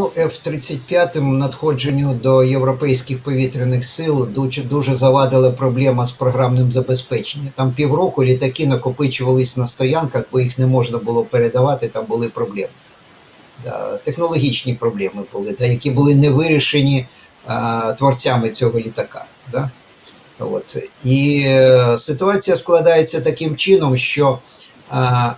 Ну, F-35 надходженню до європейських повітряних сил дуже, дуже завадила проблема з програмним забезпеченням. Там півроку літаки накопичувались на стоянках, бо їх не можна було передавати, там були проблеми. Да, технологічні проблеми були, да, які були не вирішені а, творцями цього літака. Да? От. І е, ситуація складається таким чином, що а,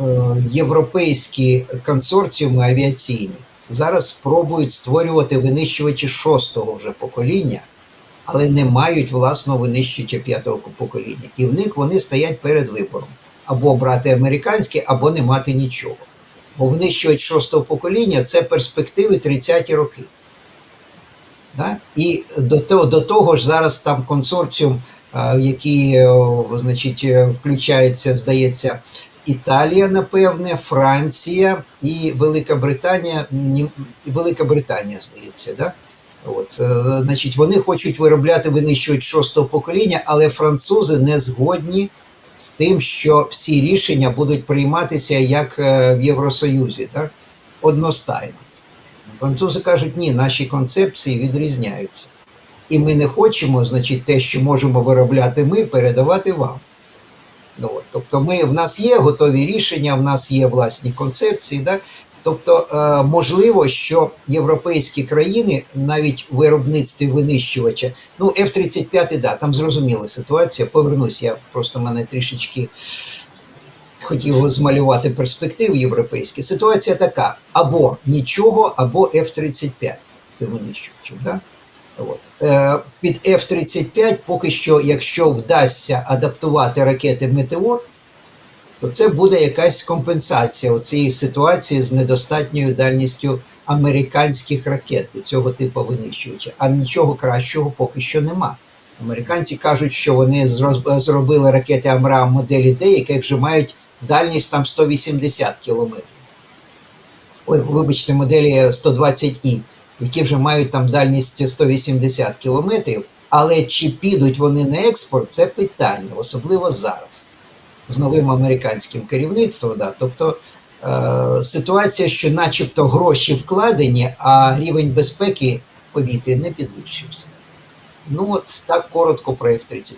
е, європейські консорціуми авіаційні зараз спробують створювати винищувачі шостого вже покоління, але не мають власного винищувача п'ятого покоління. І в них вони стоять перед вибором: або брати американське, або не мати нічого. Бо винищувач шостого покоління це перспективи 30-ті роки. Да? І до того, до того ж зараз там консорціум, який значить, е, включається, здається, Італія, напевне, Франція і Велика Британія, Велика Британія, здається, да? От, е, значить, вони хочуть виробляти винищувач шостого покоління, але французи не згодні з тим, що всі рішення будуть прийматися як е, в Євросоюзі, так? одностайно. Французи кажуть, ні, наші концепції відрізняються. І ми не хочемо, значить, те, що можемо виробляти ми, передавати вам. Ну, тобто, ми, в нас є готові рішення, в нас є власні концепції. Да? Тобто, е, можливо, що європейські країни навіть виробництві винищувача, ну, F-35, да, там зрозуміла ситуація. Повернусь, я просто мене трішечки хотів змалювати перспективи європейські. Ситуація така: або нічого, або F-35 з цим винищувачем. Да? От. Е, під F-35 поки що, якщо вдасться адаптувати ракети Метеор, то це буде якась компенсація у цієї ситуації з недостатньою дальністю американських ракет цього типу винищувача. А нічого кращого поки що нема. Американці кажуть, що вони зробили ракети Амрам моделі Д, які вже мають дальність там 180 кілометрів. Ой, вибачте, моделі 120І, які вже мають там дальність 180 кілометрів. Але чи підуть вони на експорт, це питання, особливо зараз з новим американським керівництвом. Да. Тобто е, ситуація, що начебто гроші вкладені, а рівень безпеки в повітрі не підвищився. Ну от так коротко про F-35.